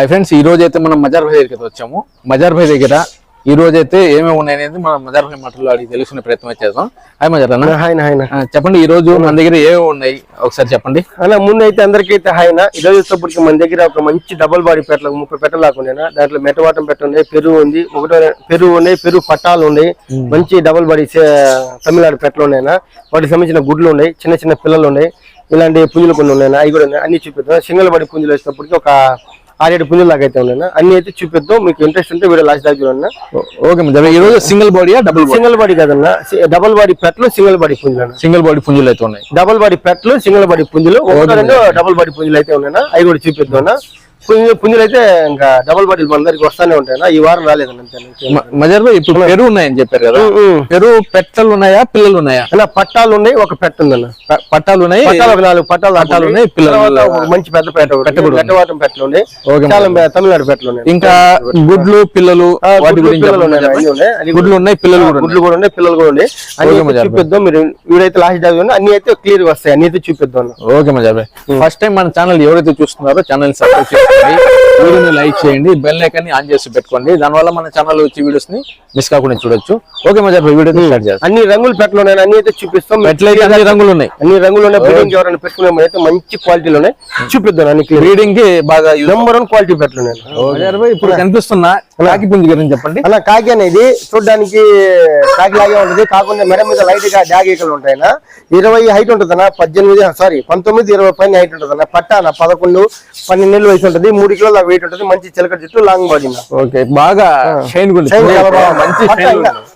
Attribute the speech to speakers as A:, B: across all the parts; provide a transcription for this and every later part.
A: Hi friends ఈ రోజు అయితే మనం మజార్ భాయ్ దగ్గరికి వచ్చాము. మజార్ భాయ్ దగ్గర ఈ రోజు అయితే ఏమేమి ఉన్నాయనేది మనం మజార్ భాయ్ మాటల్లో అడిగి తెలుసుకునే ప్రయత్నం చేద్దాం. హాయ్ మజార్ అన్న.
B: హాయ్ హాయ్
A: చెప్పండి ఈ రోజు మన దగ్గర ఏమేమి ఉన్నాయి? ఒకసారి చెప్పండి.
B: అలా ముందు అయితే అందరికీ అయితే హాయ్నా ఈ రోజు వచ్చేటప్పటికి మన దగ్గర ఒక మంచి డబుల్ బాడీ పెట్టలు ముప్పై పెట్టలు లాకుండా దాంట్లో మెటవాటం పెట్ట ఉన్నాయి పెరుగు ఉంది ఒకటో పెరుగు ఉన్నాయి పెరుగు పట్టాలు ఉన్నాయి. మంచి డబుల్ బాడీ తమిళనాడు పెట్టలు ఉన్నాయినా వాటికి సంబంధించిన గుడ్లు ఉన్నాయి చిన్న చిన్న పిల్లలు ఉన్నాయి. ఇలాంటి పుంజులు కొన్ని ఉన్నాయి అవి కూడా ఉన్నాయి. అన్ని చూపిద్దాం. సింగల్ బాడీ పుంజులు వచ్చేటప్పటికి ఒక ఆరేడు పుంజులు లాగా అయితే ఉన్నాయి అన్ని. అయితే చూపిద్దాం. మీకు ఇంట్రెస్ట్ ఉంటే వీడియో లాస్ట్ చూడండి
A: ఓ- ఓకే ఈ రోజు సింగిల్ బాడీయా డబుల్ బాడీ
B: సింగిల్ బాడీ కదన్నా. డబుల్ బాడీ పెట్టలు సింగిల్ బాడీ పుంజులు
A: సింగిల్ బాడీ పుంజులు అయితే ఉన్నాయి.
B: డబుల్ బాడీ పెట్లు సింగిల్ బాడీ పుంజులు. డబుల్ బాడీ పుంజులు అయితే ఉన్నాయన్నా అవి కూడా చూపిద్దాం పుంజు పుంజులు అయితే ఇంకా డబుల్ బాడీలు మన దగ్గరికి వస్తానే ఉంటాయన్నా. ఈ వారం
A: మ- మజార్ భాయ్ ఇప్పుడు పెరుగు ఉన్నాయని చెప్పారు కదా. పెరుగు పెట్టలు ఉన్నాయా పిల్లలు ఉన్నాయా?
B: అన్న పట్టాలు ఉన్నాయి ఒక పెట్ట ఉందన్న.
A: పట్టాలు ఉన్నాయి.
B: ఒక నాలుగు పట్టాలు
A: పట్టాలు ఉన్నాయి, పిల్లలు
B: మంచి పెద్ద పెట్ట పెట్టవాటం పెట్టలు ఉన్నాయి. తమిళనాడు పెట్టలు ఉన్నాయి.
A: ఇంకా గుడ్లు పిల్లలు
B: గుడ్లు, ఉన్నాయి,
A: పిల్లలు కూడా.
B: గుడ్లు కూడా ఉన్నాయి పిల్లలు కూడా ఉన్నాయి. అన్ని. చూపిద్దాం. మీరు వీడైతే లాస్ట్ డాగ్ అన్ని అయితే క్లియర్ వస్తాయి. అన్ని అయితే చూపిద్దాం.
A: Okay Mazhar bhai first time మన ఛానల్ ఎవరైతే చూస్తున్నారో ఛానల్ సబ్స్క్రైబ్ వీడియోని లైక్ చేయండి బెల్ ఐకాన్ని ఆన్ చేసి పెట్టుకోండి. దానివల్ల మన ఛానల్ వచ్చి వీడియోస్ని మిస్ కాకుండా చూడొచ్చు. ఓకే భాయ్ వీడియో స్టార్ట్ చేస్తాం.
B: అన్ని రంగులు పెట్టలు ఉన్నాయి అన్ని అయితే చూపిస్తాం.
A: ఎట్లయితే అన్ని రంగులు ఉన్నాయి.
B: అన్ని రంగులు ఉన్నాయి. బ్రీడింగ్ ఎవరైనా పెట్టుకునే అయితే మంచి క్వాలిటీలో ఉన్నాయి చూపిద్దాం అన్ని క్లియర్
A: బ్రీడింగ్కి బాగా
B: నెంబర్ వన్ క్వాలిటీ పెట్టలు ఉన్నాయి
A: ఇప్పుడు కనిపిస్తున్న కాకి పుంజు గురించి చెప్పండి.
B: అలా కాకి అనేది చూడడానికి కాకి లాగే ఉంటుంది. కాకుండా మెడ మీద లైట్గా డాగీకలు ఉంటాయన. ఇరవై హైట్ ఉంటుందన్న పద్దెనిమిది సారీ పంతొమ్మిది ఇరవై పైన హైట్ ఉంటుందన్న. పట్టాన పదకొండు పన్నెండు నెలలు వయసు ఉంటుంది. మూడు కిలోల వెయిట్ ఉంటుంది. మంచి చిలక జుట్టు లాంగ్ బాడీ
A: ఓకే బాగా షైన్ మంచి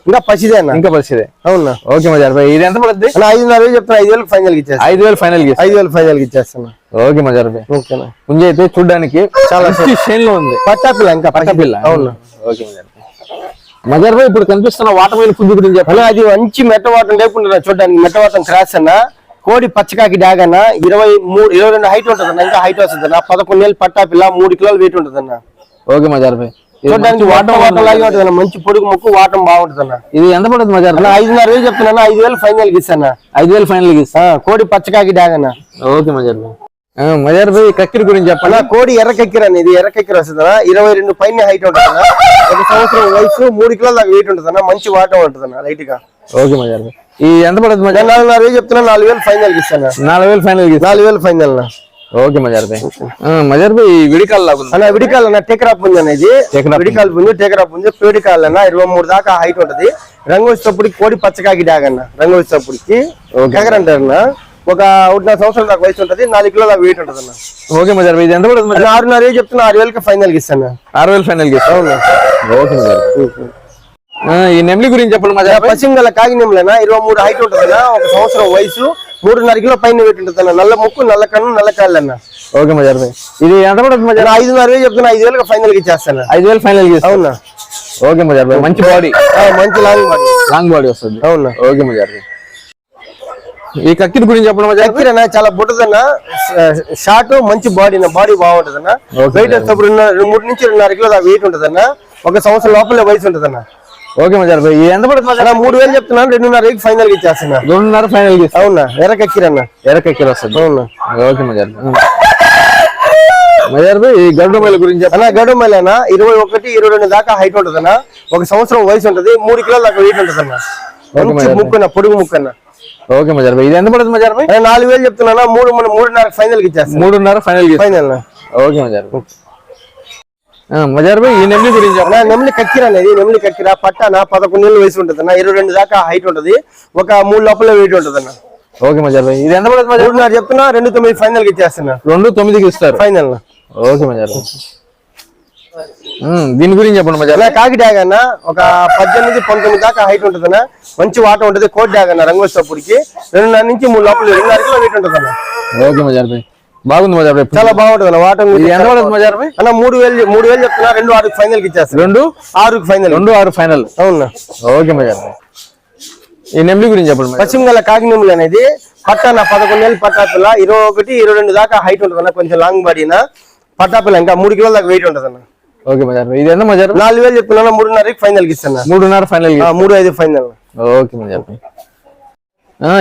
B: ఇంకా పసిదే అన్న?
A: ఇంకా పరిస్థితి
B: అవునా?
A: ఓకే భాయ్ ఇది ఎంత పడుతుంది
B: అన్న ఐదున్నర వేలు చెప్తాను ఐదు వేలకు ఫైనల్ ఇచ్చేస్తాను
A: ఐదు వేలు ఫైనల్
B: ఐదు వేలు ఫైనల్ ఇచ్చేస్తాను
A: ఓకే మజార్
B: ఓకేనా
A: పుంజ అయితే చూడడానికి చాలా షైన్లో ఉంది.
B: పట్టా పిల్ల ఇంకా పట్టా
A: పిల్ల.
B: అవును.
A: ఓకే మజార్ భాయ్ మజార్ భాయ్ ఇప్పుడు కనిపిస్తున్న వాటమైన పుంజు గురించి చెప్పండి
B: అలా అది మంచి మెట్టవాటం టైపు ఉంటుంది చూడడానికి? మెట్టవాటం క్రాస్ అన్న కోడి పచ్చకాకి డాగ్ అన్న ఇరవై మూడు ఇరవై రెండు హైట్ ఉంటుంది అన్న ఇంకా హైట్ వస్తుంది అన్న పదకొండు నెలలు పట్టా పిల్ల మూడు కిలోలు వెయిట్ ఉంటుంది అన్న
A: ఓకే మజార్ భాయ్
B: చూడడానికి వాటం వాటం లాగే ఉంటుంది అన్న మంచి పొడుగు ముక్కు వాటం బాగుంటుంది అన్న
A: ఇది ఎంత పడుతుంది మజార్
B: ఐదున్నర వేలు చెప్తున్నా ఐదు వేలు ఫైనల్కి ఇస్తాను?
A: ఐదు వేలు ఫైనల్కి ఇస్తా.
B: కోడి పచ్చకాకి డాగ్ అన్న.
A: ఓకే మజార్ మజార్ భాయ్ కక్కిరి గురించి
B: అన్న కోడి ఎర్రకెక్కిర అనేది ఎర్రకెక్కిర వస్తుంది అన్న ఇరవై రెండు పైన హైట్ ఉంటుంది ఒక సంవత్సరం వయసు మూడు కిలోల దాకా వెయిట్ ఉంటుంది అన్న మంచి వాటం ఉంటుంది లైట్గా.
A: ఓకే మజార్ భాయ్ ఈ ఎంత పడుతుంది మజార్
B: నేను నాలుగున్నర వేలు చెప్తున్నా నాలుగు వేలు ఫైనల్ ఇస్తాను
A: నాలుగు వేలు ఫైనల్
B: నాలుగు వేలు ఫైనల్
A: ఓకే మజార్ భాయ్ మజార్ భాయ్ విడికాల్ ఉంది
B: అన్న విడికాల్ అన్న టేకరా పుంజు అనేది. విడికాల్ పుంజు టేకరా పుంజు పేడికాల్ అన్న ఇరవై మూడు దాకా హైట్ ఉంటది. రంగు వచ్చేటప్పటికి కోడి పచ్చకాకి డాగ్ అన్న రంగు వచ్చేటప్పటికి అన్న. ఒక ఒకటిన్నర సంవత్సరం దాకా వయసు ఉంటది నాలుగు కిలో దాకా వెయిట్ ఉంటది అన్న
A: ఓకే మజార్ ఇది ఎంత పడుతుంది
B: అన్న ఆరున్నర చెప్తున్నా ఆరు వేలకి ఫైనల్కి ఇస్తాను.
A: ఆరు వేలు ఫైనల్కి ఇస్తా ఓకే మజార్. ఈ నెమ్లి గురించి చెప్పండి భాయ్
B: పశ్చిమ గల కాగినెంలన ఇరవై మూడు హైట్ ఉంటదన్న ఒక సంవత్సరం వయసు మూడున్నర కిలో పైన వెయిట్ ఉంటదన్న నల్ల ముక్కు నల్ల కన్ను నల్ల కాళ్ళు అన్న
A: ఓకే మజార్ ఇది ఎంత పడుతుంది మజార్?
B: నేను ఐదున్నర వేలు చెప్తున్నా ఐదు వేలకు ఫైనల్కి ఇచ్చేస్తాను.
A: ఐదు వేలు ఫైనల్కి
B: అవునా?
A: ఓకే మజార్ మంచి బాడీ
B: మంచి లాంగ్ బాడీ
A: లాంగ్ బాడీ వస్తుంది.
B: అవునా?
A: ఓకే మజార్ ఈ కక్కిరి గురించి చెప్పండి భాయ్
B: దగ్గరన చాలా బుట్టదన్న షార్ట్ మంచి బాడీ బాడీ బాగుంటదన్న.
A: Okay.
B: వెయిట్ రెండు- మూడు నుంచి రెండున్నర కిలో దాకా వెయిట్ ఉంటదన్న. ఒక సంవత్సరం లోపలే వయసు ఉంటదన్న.
A: ఓకే మజార్ భాయ్ ఎంత పడుతుంది
B: అన్న మూడు వేలు చెప్తున్నాను రెండున్నర ఫైనల్కి ఇచ్చేస్తున్నా.
A: రెండున్నర ఫైనల్కి
B: అవునా? ఎర్రకెక్కిరన్న
A: ఎర కక్కిరి వస్తుంది.
B: అవునా?
A: ఓకే మజార్ భాయ్ మజార్ భాయ్ ఈ గరుడ మైల గురించి
B: అన్న గడువు మళ్ళీ ఇరవై ఒకటి ఇరవై రెండు దాకా హైట్ ఉంటదన్న. ఒక సంవత్సరం వయసు ఉంటది మూడు కిలోల దాకా వెయిట్ ఉంటదన్న. మంచి ముక్కన్న పొడుగు ముక్కన్న.
A: ఓకే మజార్ భాయ్ ఇది ఎంత పడుతుంది మజార్ భాయ్
B: అన్న నాలుగు వేలు చెప్తున్నా మూడు మన మూడున్నర ఫైనల్కి ఇచ్చేస్తాను
A: మూడున్నర final.
B: Final.
A: Okay Mazhar Mazhar bhai ఈ నెమ్లి గురించి
B: అన్న నెమ్లి కక్కిర అనేది నెమ్లి కక్కిర. పట్టాన పదకొండు నెలల వయసు ఉంటదన్న ఇరవై రెండు దాకా హైట్ ఉంటది. ఒక మూడు లోపల వెయిట్ ఉంటదన్న
A: ఓకే మజార్ భాయ్ ఇది ఎంత పడుతుంది మజార్
B: చెప్తున్నా రెండు తొమ్మిది ఫైనల్కి ఇచ్చేస్తున్నా.
A: రెండు తొమ్మిదికి ఇస్తారు.
B: ఫైనల్
A: ఓకే మజార్ దీని గురించి చెప్పండి మజార్
B: అన్న కాకి డ్యాగ్ అన్న ఒక పద్దెనిమిది పంతొమ్మిది దాకా హైట్ ఉంటదన్న. మంచి వాట ఉంటది కోట్ డ్యాగ్ అన్న రంగు వచ్చేటప్పటికి రెండున్నర నుంచి మూడు లోపల రెండున్నర కిలో వెయిట్ ఉంటదన్న.
A: ఓకే మజార్ భాయ్. బాగుంది మజార్ భాయ్.
B: చాలా బాగుంటది అన్న వాటం
A: ఇది ఎంత పడుతుంది మజార్ భాయ్?
B: అన్న మూడు వేలు మూడు వేలు చెప్తున్నా రెండు ఆరుకి ఫైనల్కి ఇచ్చేస్తాను
A: రెండు?
B: ఆరుకి ఫైనల్
A: రెండు ఆరు ఫైనల్
B: అవునా?
A: ఓకే మజార్ భాయ్. ఈ నెమ్లి గురించి చెప్పండి
B: పశ్చిమ గల కాకినెములు అనేది పట్టాన పదకొండు నెలలు పట్టాపిల్ల ఇరవై ఒకటి ఇరవై రెండు దాకా హైట్ ఉంటదన్న కొంచెం లాంగ్ బాడీనా పట్టాపిల్ల ఇంకా మూడు కిలోల దాకా వెయిట్ ఉంటదన్న.
A: ఓకే మజార్. భాయ్ ఇది ఎంత మజార్?
B: నాలుగు వేలు చెప్తున్నా మూడున్నరకి ఫైనల్కి ఇస్తాను?
A: మూడున్నర ఫైనల్
B: మూడు ఐదు ఫైనల్.
A: ఓకే మజార్.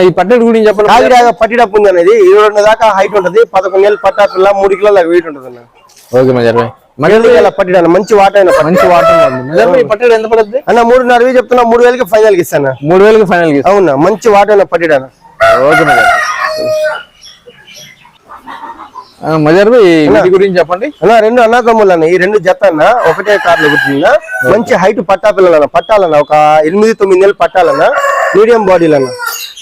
A: ఈ పట్టెడు గురించి చెప్పండి
B: కాకి డ్యాగ్ పట్టిడ పుంజ అనేది. ఇరవై రెండు దాకా హైట్ ఉంటది. పదకొండు నెలలు పట్టాపిల్ల మూడు కిలోల వెయిట్ ఉంటదన్న
A: ఓకే మజార్ భాయ్
B: ఇలా పట్టిడాను మంచి వాట పట్టిడ.
A: మంచి భాయ్ పట్టేది ఎంత పడుతుంది
B: అన్న మూడున్నర వేలు చెప్తున్నా? మూడు వేలకి ఫైనల్కి ఇస్తాను?
A: మూడు వేలకి ఫైనల్కి
B: అవునా? మంచి వాట అయిన పట్టిడాను
A: ఓకే మజర్ మజర్ వీటి గురించి చెప్పండి.
B: అన్న రెండు అన్నదమ్ములు అన్న ఈ రెండు జత అన్న ఒకటే కార్లు పుట్టిందా మంచి హైట్ పట్టా పిల్లలన్న పట్టాలన్న ఒక ఎనిమిది తొమ్మిది నెలలు పట్టాలన్న మీడియం బాడీలు అన్న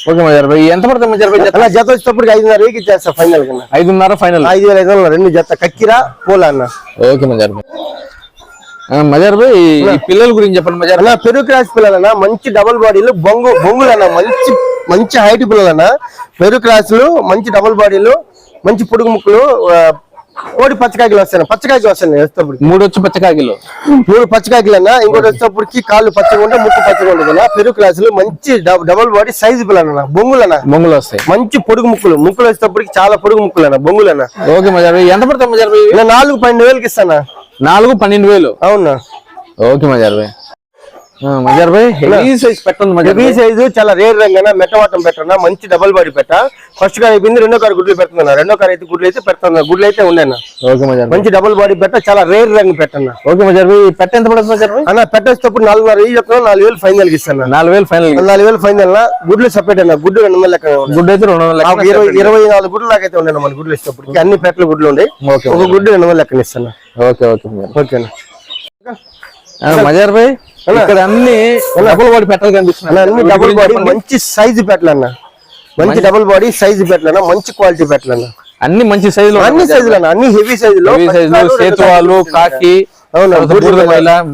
A: ఓకే మజర్ భాయ్ ఎంత పడుతుంది మజర్ భాయ్ జత?
B: జత వచ్చేటప్పటికి ఐదున్నర వేకి ఇచ్చేస్తా ఫైనల్ కన్నా.
A: ఐదున్నర ఫైనల్
B: ఐదు వేల ఐదు వందలు రెండు జత కక్కిరా పోలా అన్న
A: ఓకే మజర్ భాయ్. మజర్ భాయ్ పిల్లల గురించి చెప్పండి మజర్
B: అన్న పెరుగు క్రాస్ పిల్లలన్న మంచి డబుల్ బాడీలు బొంగు బొంగులు అన్న మంచి మంచి హైట్ పిల్లలన్న పెరుగు క్రాసులు మంచి డబుల్ బాడీలు మంచి పొడుగు ముక్కలు కోడి పచ్చకాయలు వస్తాయి. పచ్చకాయకి వస్తాయి వేసేటప్పటికి
A: మూడు వచ్చి పచ్చకాకిలో
B: మూడు పచ్చకాయలు అన్న ఇంకోటి వచ్చేటప్పటికి కాళ్ళు పచ్చగా ఉంటే ముక్కు పచ్చగా ఉంటుంది అన్న. పెరుగు క్లాసులు మంచి డబ- డబుల్ బాడీ సైజు పిల్లలన్న బొంగులు అన్న.
A: మొంగులు వస్తాయి.
B: మంచి పొడుగు ముక్కులు. ముక్కులు వచ్చేటప్పటికి చాలా పొడుగు ముక్కులు అన్న. బొంగులు అన్న.
A: ఓకే మజర్ ఎంత పడుతుంది మజర్
B: నాలుగు పన్నెండు వేలకి ఇస్తానా?
A: నాలుగు పన్నెండు వేలు.
B: అవునా?
A: Okay Mazhar Mazhar bhai heavy size పెట్టండి
B: హెవీ సైజు చాలా రేర్ రంగన మెట్టవాటం పెట్టనా మంచి డబల్ బాడీ పెట్ట. ఫస్ట్ కార్ అయిపోయింది రెండో కార్ గుడ్లు పెడుతున్నా. రెండో కార్ అయితే గుడ్లు అయితే పెడుతున్నా. గుడ్లు అయితే ఉండేనా
A: ఓకే మజర్
B: మంచి డబల్ బాడీ పెట్ట చాలా రేర్ రంగు పెట్టన్నా.
A: ఓకే మజర్ భాయ్. పెట్ట ఎంత పడుతుంది మజర్ భాయ్?
B: అన్న పెట్టేటప్పుడు నాలుగున్నర చెప్తున్నా నాలుగు వేలు ఫైనల్ ఇస్తాను.
A: నాలుగు వేలు ఫైనల్
B: నాలుగు వేలు ఫైనల్ గుడ్లు సపరేట్ అన్న. గుడ్డు రెండు వందల లెక్క
A: అయితే రెండు వందల
B: ఇరవై ఇరవై నాలుగు గుడ్లు లాగైతే ఉండేనా మన గుడ్లు ఇష్టప్పుడు అన్ని పెట్టలు గుడ్లు ఉండే. ఒక గుడ్డు రెండు వందల లెక్కన ఇస్తాను.
A: ఓకే ఓకే
B: ఓకేనా?
A: మజర్ భాయ్. ఇక్కడ అన్ని డబుల్ బాడీ పెట్టలు కనిపిస్తున్నాయి.
B: డబుల్ బాడీ మంచి సైజు పెట్టలన్న మంచి డబుల్ బాడీ సైజు పెట్టలన్న మంచి క్వాలిటీ పెట్టలన్న
A: అన్ని. మంచి సైజులో
B: అన్ని సైజులు అన్న. అన్ని హెవీ సైజులో
A: సేతువాలు కాకి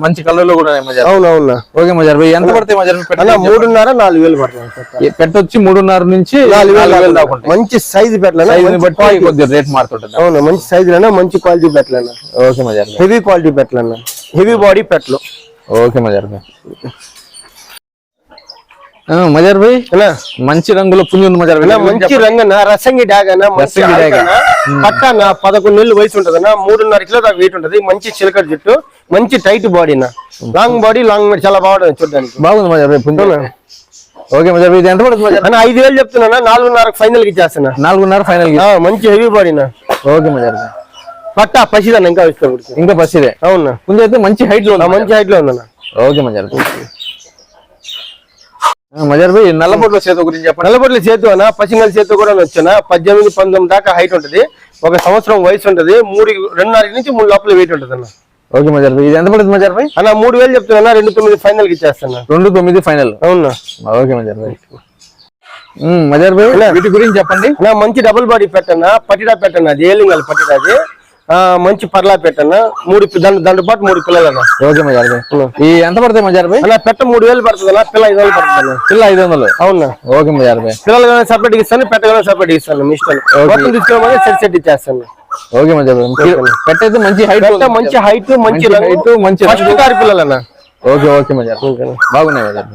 A: మంచి కలర్లో కూడా
B: అవునవునా
A: ఓకే మజర్ భాయ్ ఎంత పడతాయి మజర్
B: మూడున్నర నాలుగు వేలు పడుతుంది.
A: ఈ పెట్ట వచ్చి మూడున్నర నుంచి
B: నాలుగు వేలు దాకా మంచి సైజు మంచి
A: బట్టి. కొద్దిగా రేట్ మారుతుంటుంది.
B: అవును? మంచి సైజులన్నా మంచి క్వాలిటీ పెట్టలన్న
A: ఓకే మజర్
B: హెవీ క్వాలిటీ పెట్టలన్న హెవీ బాడీ పెట్టలు
A: ఓకే మజర్ భాయ్. ఆ, మజర్ భాయ్?
B: అన్నా
A: మంచి రంగులో పుంజి ఉంది మజర్ భాయ్.
B: మంచి రసంగి డాగ్ అన్న మంచి
A: రసంగి డాగ్.
B: పట్ట అన్న పదకొండు నెలలు వయసు ఉంటది అన్న మూడున్నర కిలో దాకా వెయిట్ ఉంటది మంచి చిలకడ జుట్టు మంచి టైట్ బాడీ అన్న లాంగ్ బాడీ లాంగ్ చాలా బాగుంటుంది చూడడానికి.
A: బాగుంది మజర్ భాయ్ పుంజి. ఓకే మజర్ భాయ్ ఇది ఎంత పడుతుంది మజర్?
B: అన్న ఐదు వేలు చెప్తున్నా నాలుగున్నర ఫైనల్కి ఇచ్చేస్తున్నా.
A: నాలుగున్నర ఫైనల్
B: మంచి హెవీ బాడీ నా.
A: ఓకే మజర్ భాయ్.
B: పట్ట పసిదన్న ఇంకా ఇష్టం
A: ఇంకా బస్ ఇదే
B: అవునా?
A: పుంజి అయితే మంచి హైట్లో
B: మంచి హైట్లో ఉందన్న.
A: ఓకే మజర్ మజర్ భాయ్ నల్లబొట్ల చేత గురించి చెప్పండి.
B: నల్లబొట్ల చేతు అన్న పసింగల్ చేతు కూడా వచ్చాన? పద్దెనిమిది పంతొమ్మిది దాకా హైట్ ఉంటది. ఒక సంవత్సరం వయసు ఉంటది. మూడు రెండున్నర నుంచి మూడు లోపల వెయిట్ ఉంటది అన్న.
A: ఓకే మజర్ భాయ్ ఇది ఎంత పడుతుంది మజర్ భాయ్
B: అన్న మూడు వేలు చెప్తున్నా రెండు తొమ్మిది ఫైనల్కి ఇచ్చేస్తాను
A: రెండు తొమ్మిది ఫైనల్
B: అవునా?
A: ఓకే మజర్ భాయ్ మజర్ భాయ్ వీటి గురించి చెప్పండి.
B: నా మంచి డబుల్ బాడీ పెట్టన్నా పట్టిడా పెట్టన్నా అది ఏలింగల్ పట్టిడా అది? మంచి పర్లా పెట్టన్నా. మూడు దాని దాంతో పాటు మూడు పిల్లలు అన్న
A: ఓకే మజర్ ఈ ఎంత పడతాయి మజర్
B: అన్న పెట్ట మూడు వేలు పడుతుంది అన్న పిల్ల ఐదు వేలు పడుతుంది
A: పిల్ల ఐదు వందలు?
B: అవునా?
A: ఓకే మజర్
B: పిల్లలు కానీ సపరేట్ ఇస్తాను పెట్టగానే సపరేట్ ఇస్తాను మీ ఇష్టం. తీసుకోమని సెట్ సెట్ ఇచ్చేస్తాను.
A: ఓకే మజర్ భాయ్ పెట్టయితే మంచి హైట్
B: పెట్ట మంచి హైట్ మంచి
A: height, మంచి
B: ఫస్ట్. కారు పిల్లలు అన్న
A: ఓకే ఓకే మజర్ బాగున్నాయి మజర్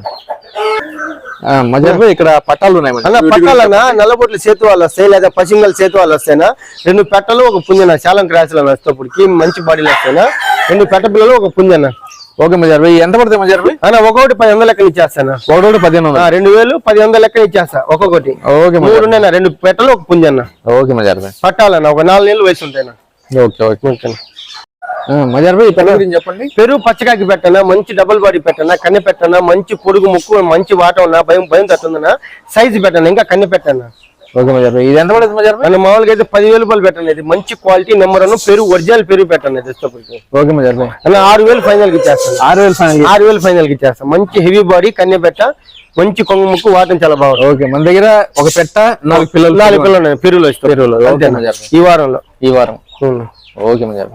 A: భాయ్ ఇక్కడ పట్టాలు ఉన్నాయి
B: అన్న పట్టాలన్న నల్లబొట్ల సేతు వాళ్ళు వస్తాయి లేదా పసింగల్ సేతు వాళ్ళు వస్తాయినా రెండు పెట్టలు ఒక పుంజన. చాలా క్రాసులు వచ్చేటప్పటికి మంచి బాడీలు వస్తాయినా రెండు పెట్ట పిల్లలు ఒక పుంజన.
A: ఓకే మజర్ భాయ్ ఎంత పడతాయి మజర్ భాయ్
B: అన్న ఒక్కొక్కటి పది వందల లెక్కన ఇచ్చేస్తాను.
A: ఒకటి పదిహేను వందలు.
B: రెండు వేలు పది వందల లెక్కన ఇచ్చేస్తా ఒక్కొక్కటి.
A: ఓకే
B: మూడు ఉన్నాయి రెండు పెట్టలు ఒక పుంజన్న
A: ఓకే మజర్ భాయ్
B: పట్టాలన్న ఒక నాలుగు నెలలు వయసు ఉంటాయినా
A: ఓకే ఓకే. ఆ, చెప్పండి.
B: పెరుగు పచ్చకాకి పెట్టనా మంచి డబుల్ బాడీ పెట్టనా కన్నె పెట్టనా మంచి పొడుగు ముక్కు మంచి వాట ఉన్నా భయం భయం తట్టుందన్నా సైజు పెట్టనా ఇంకా కన్నె పెట్టనా.
A: ఇది ఎంత పడుతుంది మజర్
B: మామూలుగా అయితే పదివేల రూపాయలు పెట్టండి ఇది మంచి క్వాలిటీ నెంబర్ పెరుగు ఒరిజినల్ పెరుగు పెట్టండి
A: ఓకే మజర్
B: అన్న ఆరు వేలు ఫైనల్కి ఇచ్చేస్తాను.
A: ఆరు వేలు ఫైనల్
B: ఆరు వేలు ఫైనల్కి ఇచ్చేస్తాను. మంచి హెవీ బాడీ కన్నె పెట్ట మంచి కొంగు ముక్కు వాటం చాలా బాగుంది
A: ఓకే మన దగ్గర ఒక పెట్ట నాలుగు పిల్లలు
B: నాలుగు పిల్లలు. పెరుగులో. ఈ వారంలో?
A: ఈ వారం. ఓకే మజర్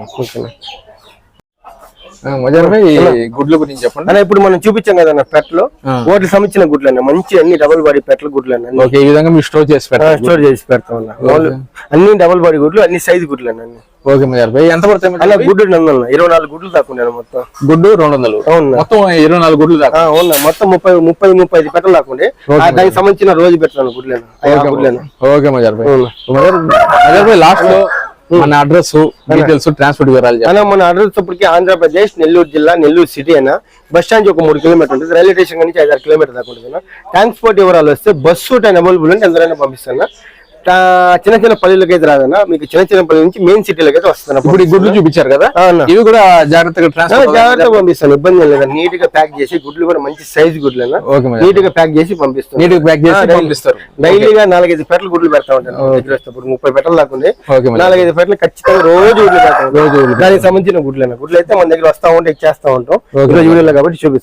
A: మజర్ భాయ్ ఈ గుడ్ల గురించి చెప్పండి.
B: అన్న ఇప్పుడు మనం చూపించాం కదా పెట్టలు. ఓట్లు సంబంధించిన గుడ్లు అన్న. మంచి అన్ని డబుల్ బాడీ పెట్టలు గుడ్లు అన్న.
A: ఓకే ఈ విధంగా మీరు స్టోర్ చేసి పెట్టండి.
B: స్టోర్ చేసి పెడతాం అన్న. అన్ని డబుల్ బాడీ గుడ్లు అన్ని సైజు గుడ్లు అన్న.
A: ఓకే మజర్ భాయ్ ఎంత పడతాయి?
B: గుడ్డు నందన ఇరవై నాలుగు గుడ్లు దాకా ఉన్నాయి అన్న మొత్తం.
A: గుడ్డు రెండు వందలు.
B: అవునా
A: మొత్తం ఇరవై నాలుగు గుడ్లు దాకా.
B: అవునా మొత్తం ముప్పై ముప్పై ముప్పై ఐదు పెట్టలు దాకుండే దానికి సంబంధించిన రోజు పెట్టాను గుడ్లేను గుడ్లేను
A: ఓకే మజర్ భాయ్ మజర్ భాయ్ లాస్ట్లో మన అడ్రస్ డీటెయిల్స్ ట్రాన్స్పోర్ట్ వివరాలు
B: మన అడ్రస్ ఇప్పటికి ఆంధ్రప్రదేశ్ నెల్లూరు జిల్లా నెల్లూరు సిటీ అయినా బస్ స్టాండ్ ఒక మూడు కిలోమీటర్ ఉంటుంది. రైల్వే స్టేషన్ నుంచి ఐదారు కిలోమీటర్ దాకా ఉంటుంది ట్రాన్స్పోర్ట్ వివరాలు వస్తే బస్సు టైం అవైలబుల్ ఉంటే ఎంతైనా పంపిస్తాను చిన్న చిన్న పల్లెలకు అయితే రాదన్న. మీకు చిన్న చిన్న పల్లె నుంచి మెయిన్ సిటీలకు అయితే వస్తాను
A: ఇప్పుడు ఈ గుడ్లు చూపించారు కదా. ఇవి కూడా జాగ్రత్తగా
B: జాగ్రత్తగా పంపిస్తాను. ఇబ్బంది లేదా నీట్గా ప్యాక్ చేసి గుడ్లు కూడా మంచి సైజ్ గుడ్లు నీట్గా ప్యాక్ చేసి పంపిస్తాను.
A: నీట్ ప్యాక్ చేసి పంపిస్తారు.
B: డైలీగా నాలుగైదు పెట్టలు గుడ్లు పెడతా ఉంటాను. ఇప్పుడు ముప్పై పెట్టలు దాకుంది నాలుగైదు పెట్టలు ఖచ్చితంగా రోజు గుడ్లు పెడతాం రోజు దానికి సంబంధించిన గుడ్లు గుడ్లు అయితే మన దగ్గర వస్తా ఉంటే. ఇచ్చేస్తా ఉంటాం కాబట్టి చూపిస్తాను.